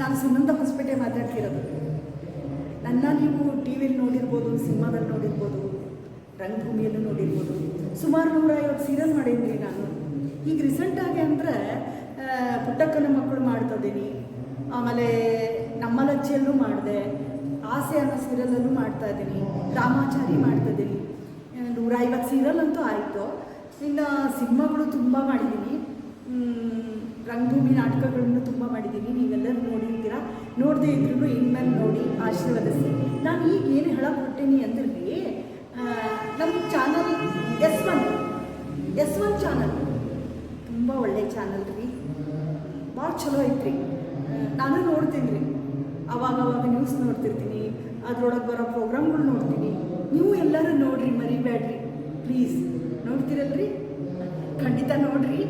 ನಾನು ಸುನಂದ ಹೊಸಪೇಟೆ ಮಾತಾಡ್ತಿರೋದು. ನನ್ನ ನೀವು ಟಿ ವಿಲಿ ನೋಡಿರ್ಬೋದು, ಸಿನಿಮಾದಲ್ಲಿ ನೋಡಿರ್ಬೋದು, ರಂಗಭೂಮಿಯಲ್ಲೂ ನೋಡಿರ್ಬೋದು. ಸುಮಾರು ನೂರ ಐವತ್ತು ಸೀರಿಯಲ್ ಮಾಡಿದ್ದೀನಿ ನಾನು. ಈಗ ರೀಸೆಂಟಾಗಿ ಅಂದರೆ ಪುಟ್ಟಕ್ಕನ ಮಕ್ಕಳು ಮಾಡ್ತಾಯಿದ್ದೀನಿ. ಆಮೇಲೆ ನಮ್ಮ ಲಜ್ಜೆಯಲ್ಲೂ ಮಾಡಿದೆ. ಆಸೆ ಅನ್ನೋ ಸೀರಿಯಲಲ್ಲೂ ಮಾಡ್ತಾ ಇದ್ದೀನಿ ರಾಮಾಚಾರಿ ಮಾಡ್ತಾ ಇದ್ದೀನಿ ನೂರ ಐವತ್ತು ಸೀರಿಯಲ್ ಅಂತೂ ಆಯಿತು. ಇನ್ನು ಸಿನಿಮಾಗಳು ತುಂಬ ಮಾಡಿದ್ದೀನಿ. ರಂಗಭೂಮಿ ನಾಟಕಗಳನ್ನು ನೋಡದೇ ಇದ್ರೂ ಇನ್ಮೇಲೆ ನೋಡಿ ಆಶೀರ್ವದಿಸಿ. ನಾನು ಈಗ ಏನು ಹೇಳಕ್ಕೆ ಕೊಟ್ಟೇನಿ ಅಂದ್ರೆ ನಮ್ಮ channel S one S one channel ತುಂಬ ಒಳ್ಳೆ ಚಾನಲ್ ರೀ. ಭಾಳ ಚಲೋ ಐತ್ರಿ. ನಾನು ನೋಡ್ತೀನಿ ರೀ. ಅವಾಗ ಅವಾಗ ನ್ಯೂಸ್ ನೋಡ್ತಿರ್ತೀನಿ, ಅದ್ರೊಳಗೆ ಬರೋ ಪ್ರೋಗ್ರಾಮ್ಗಳು ನೋಡ್ತೀನಿ. ನೀವು ಎಲ್ಲರೂ ನೋಡ್ರಿ, ಮರಿಬೇಡ್ರಿ. ಪ್ಲೀಸ್ ನೋಡ್ತೀರಲ್ರಿ? ಖಂಡಿತ ನೋಡ್ರಿ.